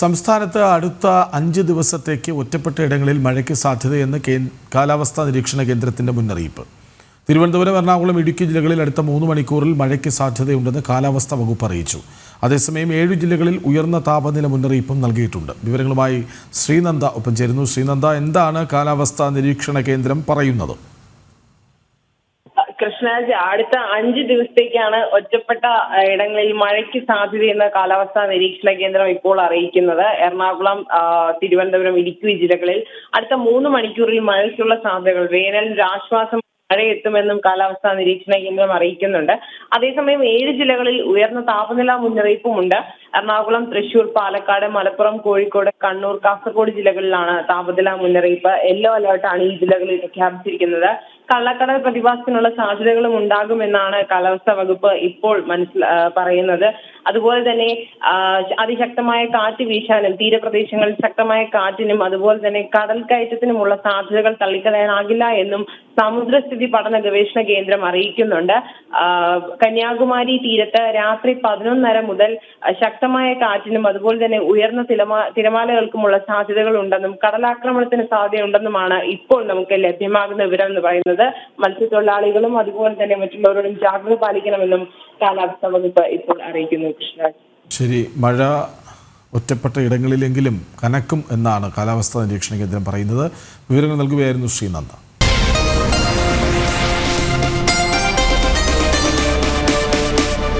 സംസ്ഥാനത്ത് അടുത്ത അഞ്ച് ദിവസത്തേക്ക് ഒറ്റപ്പെട്ട ഇടങ്ങളിൽ മഴയ്ക്ക് സാധ്യതയെന്ന് കേ കാലാവസ്ഥാ നിരീക്ഷണ കേന്ദ്രത്തിന്റെ മുന്നറിയിപ്പ്. തിരുവനന്തപുരം എറണാകുളം ഇടുക്കി ജില്ലകളിൽ അടുത്ത മൂന്ന് മണിക്കൂറിൽ മഴയ്ക്ക് സാധ്യതയുണ്ടെന്ന് കാലാവസ്ഥാ വകുപ്പ് അറിയിച്ചു. അതേസമയം ഏഴ് ജില്ലകളിൽ ഉയർന്ന താപനില മുന്നറിയിപ്പും നൽകിയിട്ടുണ്ട്. വിവരങ്ങളുമായി ശ്രീനന്ദ ഒപ്പം ചേരുന്നു. ശ്രീനന്ദ എന്താണ് കാലാവസ്ഥാ നിരീക്ഷണ കേന്ദ്രം പറയുന്നത്? കൃഷ്ണരാജ് അടുത്ത അഞ്ച് ദിവസത്തേക്കാണ് ഒറ്റപ്പെട്ട ഇടങ്ങളിൽ മഴയ്ക്ക് സാധ്യതയെന്ന് കാലാവസ്ഥാ നിരീക്ഷണ കേന്ദ്രം ഇപ്പോൾ അറിയിക്കുന്നത്. എറണാകുളം തിരുവനന്തപുരം ഇടുക്കി ജില്ലകളിൽ അടുത്ത മൂന്ന് മണിക്കൂറിൽ മഴയ്ക്കുള്ള സാധ്യതകൾ. വേനലിന്റെ ആശ്വാസം മഴ എത്തുമെന്നും കാലാവസ്ഥാ നിരീക്ഷണ കേന്ദ്രം അറിയിക്കുന്നുണ്ട്. അതേസമയം ഏഴ് ജില്ലകളിൽ ഉയർന്ന താപനില മുന്നറിയിപ്പുമുണ്ട്. എറണാകുളം തൃശൂർ പാലക്കാട് മലപ്പുറം കോഴിക്കോട് കണ്ണൂർ കാസർഗോഡ് ജില്ലകളിലാണ് താപനില മുന്നറിയിപ്പ്. യെല്ലോ അലേർട്ടാണ് ഈ ജില്ലകളിൽ പ്രഖ്യാപിച്ചിരിക്കുന്നത്. കള്ളക്കടൽ പ്രതിഭാസത്തിനുള്ള സാധ്യതകളും ഉണ്ടാകുമെന്നാണ് കാലാവസ്ഥാ വകുപ്പ് ഇപ്പോൾ മനസ്സിൽ പറയുന്നത്. അതുപോലെ തന്നെ അതിശക്തമായ കാറ്റ് വീശാനും തീരപ്രദേശങ്ങളിൽ ശക്തമായ കാറ്റിനും അതുപോലെ തന്നെ കടൽ കയറ്റത്തിനുമുള്ള സാധ്യതകൾ തള്ളിക്കളയാനാകില്ല എന്നും സമുദ്രസ്ഥിതി പഠന ഗവേഷണ കേന്ദ്രം അറിയിക്കുന്നുണ്ട്. കന്യാകുമാരി തീരത്ത് രാത്രി പതിനൊന്നര മുതൽ ശക്തമായ കാറ്റിനും അതുപോലെ തന്നെ ഉയർന്ന തിരമാ തിരമാലകൾക്കുമുള്ള സാധ്യതകൾ ഉണ്ടെന്നും കടലാക്രമണത്തിന് സാധ്യതയുണ്ടെന്നുമാണ് ഇപ്പോൾ നമുക്ക് ലഭ്യമാകുന്ന വിവരം എന്ന് പറയുന്നത്. മത്സ്യത്തൊഴിലാളികളും അതുപോലെ തന്നെ മറ്റുള്ളവരോടും ജാഗ്രത പാലിക്കണമെന്നും കാലാവസ്ഥാ വകുപ്പ് ഇപ്പോൾ അറിയിക്കുന്നു കൃഷ്ണ ശരി മഴ ഒറ്റപ്പെട്ട ഇടങ്ങളിലെങ്കിലും കനക്കും എന്നാണ് കാലാവസ്ഥാ നിരീക്ഷണ കേന്ദ്രം പറയുന്നത്. വിവരങ്ങൾ നൽകുകയായിരുന്നു ശ്രീനന്ദ.